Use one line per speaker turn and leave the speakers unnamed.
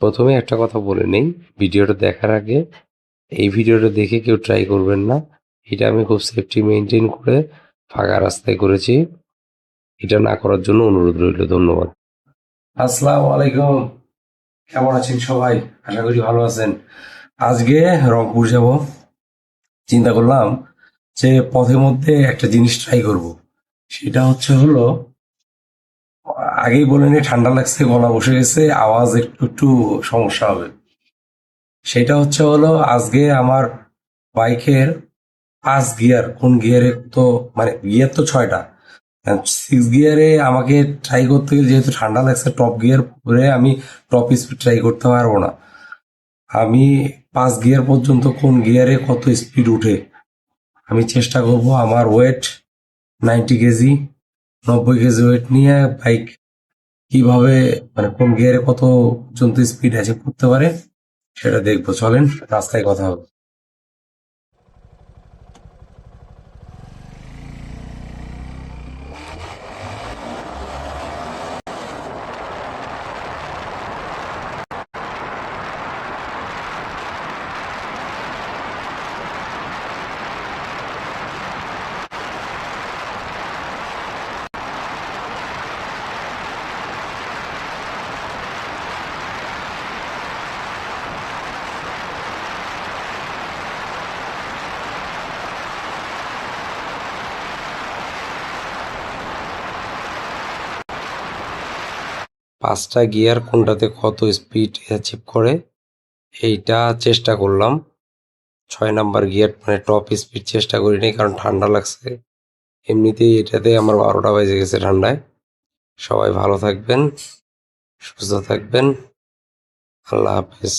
প্রথমে একটা কথা বলে নেই, ভিডিওটা দেখার আগে এই ভিডিওটা দেখে কেউ ট্রাই করবেন না। এটা আমি খুব সেফটি মেনটেন করে ফাঁকা রাস্তায় করেছি। এটা না করার জন্য অনুরোধ রইল, ধন্যবাদ। আসসালামু আলাইকুম। কেমন আছেন সবাই? আশা করি ভালো আছেন। আজকে রংপুর যাব। চিন্তা করলাম যে পথের মধ্যে একটা জিনিস ট্রাই করব। সেটা হচ্ছে হলো আগেই বলে নি, ঠান্ডা লাগছে, গলা বসে গেছে, আওয়াজ একটু একটু সমস্যা হবে। সেটা হচ্ছে হলো, আজকে আমার বাইকের পাঁচ গিয়ার, কোন গিয়ারে তো মানে গিয়ার তো ছয়টা। সিক্স গিয়ারে আমাকে ট্রাই করতে গেলে যেহেতু ঠান্ডা লাগছে টপ গিয়ার পরে আমি টপ স্পিড ট্রাই করতে পারব না। আমি পাঁচ গিয়ার পর্যন্ত কোন গিয়ারে কত স্পিড উঠে, আমি চেষ্টা করব আমার ওয়েট নাইনটি কেজি, নব্বই কেজি ওয়েট নিয়ে বাইক কীভাবে মানে কোন গিয়ারে কত জন্তু স্পিড আছে, করতে পারে, সেটা দেখব। চলেন, রাস্তায় কথা হবে। পাঁচটা গিয়ার কোনটাতে কত স্পিড অ্যাচিভ করে, এইটা চেষ্টা করলাম। ছয় নাম্বার গিয়ার মানে টপ স্পিড চেষ্টা করিনি, কারণ ঠান্ডা লাগছে। এমনিতেই এটাতে আমার বারোটা বেজে গেছে ঠান্ডায়। সবাই ভালো থাকবেন, সুস্থ থাকবেন। আল্লাহ হাফেজ।